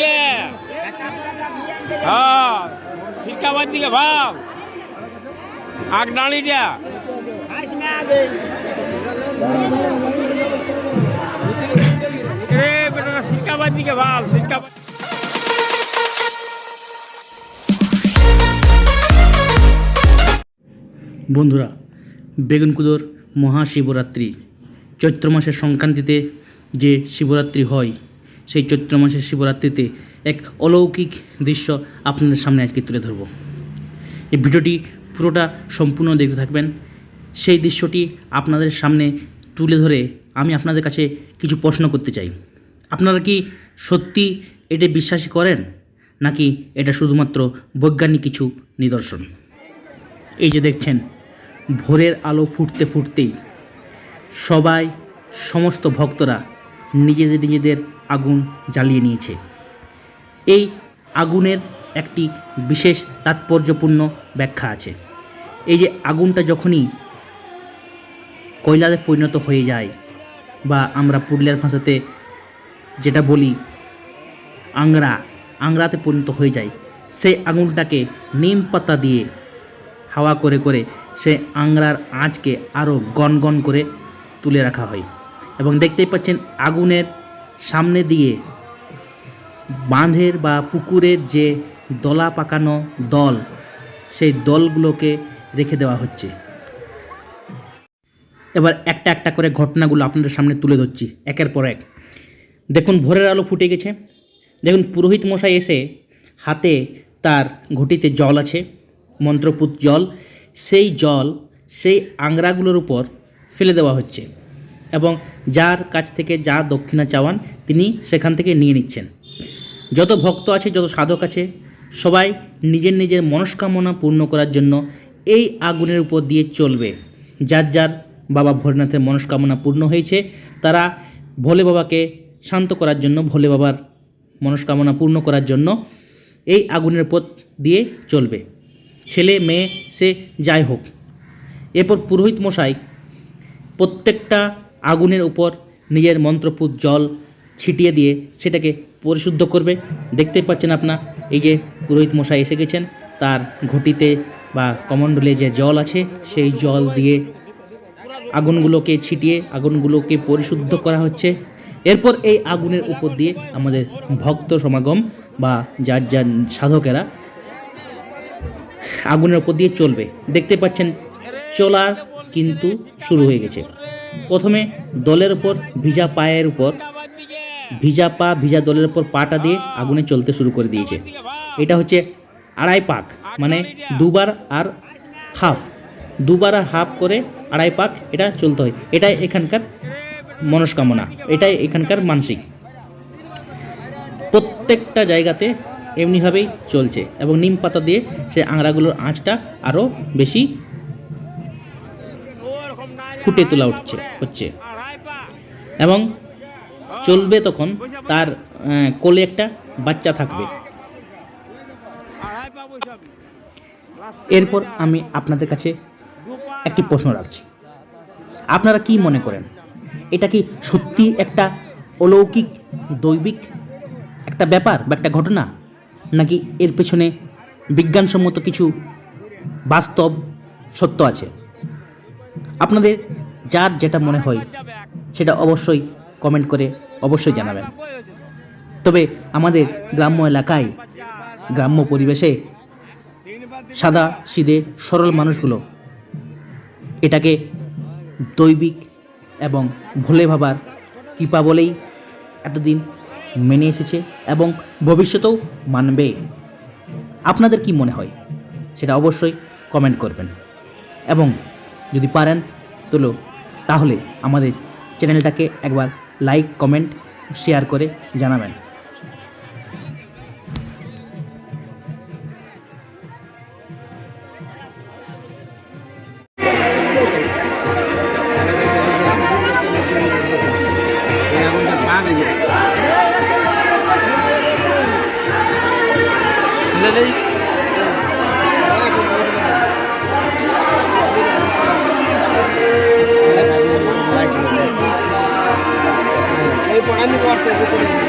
দিকে হ্যাঁ সিরকাবাদ দিকে ভাব আগ ডালিটা বেটা সিরকাবাদ দিকে ভাব সিরকাবাদ বন্ধুরা, বেগুনকুদোর মহাশিবরাত্রি, চৈত্র মাসের সংক্রান্তিতে যে শিবরাত্রি হয় সেই চৈত্র মাসের শিবরাত্রিতে এক অলৌকিক দৃশ্য আপনাদের সামনে আজকে তুলে ধরব। এই ভিডিওটি পুরোটা সম্পূর্ণ দেখতে থাকবেন। সেই দৃশ্যটি আপনাদের সামনে তুলে ধরে আমি আপনাদের কাছে কিছু প্রশ্ন করতে চাই। আপনারা কি সত্যি এটা বিশ্বাসী করেন? নাকি এটা শুধুমাত্র বৈজ্ঞানিক কিছু নিদর্শন? এই যে দেখছেন, ভোরের আলো ফুটতে ফুটতেই সবাই, সমস্ত ভক্তরা নিজেদের নিজেদের আগুন জ্বালিয়ে নিয়েছে। এই আগুনের একটি বিশেষ তাৎপর্যপূর্ণ ব্যাখ্যা আছে। এই যে আগুনটা যখনই কয়লাতে পরিণত হয়ে যায় বা আমরা পুরুলিয়ার ভাষাতে যেটা বলি আংরা, আংরাতে পরিণত হয়ে যায়, সেই আগুনটাকে নিম পাতা দিয়ে হাওয়া করে করে সে আংরার আঁচকে আরও গনগন করে তুলে রাখা হয়। এবং দেখতেই পাচ্ছেন আগুনের সামনে দিয়ে বাঁধের বা পুকুরের যে দলা পাকানো দল, সেই দলগুলোকে রেখে দেওয়া হচ্ছে। এবার একটা একটা করে ঘটনাগুলো আপনাদের সামনে তুলে ধরছি, একের পর এক। দেখুন, ভোরের আলো ফুটে গেছে। দেখুন, পুরোহিত মশাই এসে হাতে তার ঘটিতে জল আছে, মন্ত্রপুত জল। সেই জল সেই আংরাগুলোর উপর ফেলে দেওয়া হচ্ছে। এবং যার কাছ থেকে যা দক্ষিণা চাওয়ান, তিনি সেখান থেকে নিয়ে নিচ্ছেন। যত ভক্ত আছে, যত সাধক আছে, সবাই নিজের নিজের মনস্কামনা পূর্ণ করার জন্য এই আগুনের উপর দিয়ে চলবে। যার যার বাবা ভোলেনাথের মনস্কামনা পূর্ণ হয়েছে, তারা ভোলে বাবাকে শান্ত করার জন্য, ভোলে বাবার মনস্কামনা পূর্ণ করার জন্য এই আগুনের পথ দিয়ে চলবে। ছেলে, মেয়ে, সে যাই হোক। এরপর পুরোহিত মশাই প্রত্যেকটা আগুনের উপর নিজের মন্ত্রপুত জল ছিটিয়ে দিয়ে সেটাকে পরিশুদ্ধ করবে। দেখতেই পাচ্ছেন আপনা এই যে পুরোহিত মশাই এসে গেছেন, তার ঘটিতে বা কমণ্ডলে যে জল আছে, সেই জল দিয়ে আগুনগুলোকে ছিটিয়ে, আগুনগুলোকে পরিশুদ্ধ করা হচ্ছে। এরপর এই আগুনের উপর দিয়ে আমাদের ভক্ত সমাগম বা যার যার সাধকেরা আগুনের উপর দিয়ে চলবে। দেখতে পাচ্ছেন, চলার কিন্তু শুরু হয়ে গেছে। প্রথমে দলের উপর ভিজা পায়ের উপর, ভিজা পা, ভিজা দলের উপর পাটা দিয়ে আগুনে চলতে শুরু করে দিয়েছে। এটা হচ্ছে আড়াই পাক মানে দুবার আর হাফ, দুবার আর হাফ করে আড়াই পাক এটা চলতে হয়। এটাই এখানকার মনস্কামনা, এটাই এখানকার মানসিক। প্রত্যেকটা জায়গাতে এমনিভাবেই চলছে এবং নিম পাতা দিয়ে সেই আংরাগুলোর আঁচটা আরও বেশি ফুটে তোলা উঠছে, হচ্ছে। এবং চলবে তখন তার কোলে একটা বাচ্চা থাকবে। এরপর আমি আপনাদের কাছে একটি প্রশ্ন রাখছি। আপনারা কি মনে করেন? এটা কি সত্যি একটা অলৌকিক, দৈবিক একটা ব্যাপার বা একটা ঘটনা? নাকি এর পেছনে বিজ্ঞানসম্মত কিছু বাস্তব সত্য আছে? আপনাদের যার যেটা মনে হয় সেটা অবশ্যই কমেন্ট করে অবশ্যই জানাবেন। তবে আমাদের গ্রাম্য এলাকায়, গ্রাম্য পরিবেশে সাদা সিদে সরল মানুষগুলো এটাকে দৈবিক এবং ভোলে ভাবার কৃপা বলেই এতদিন মেনে এসেছে এবং ভবিষ্যতেও মানবে। আপনাদের কি মনে হয়? সেটা অবশ্যই কমেন্ট করবেন। এবং যদি পারেন তোলো তাহলে আমাদের চ্যানেলটাকে একবার লাইক কমেন্ট শেয়ার করে জানাবেন Lily. gracias.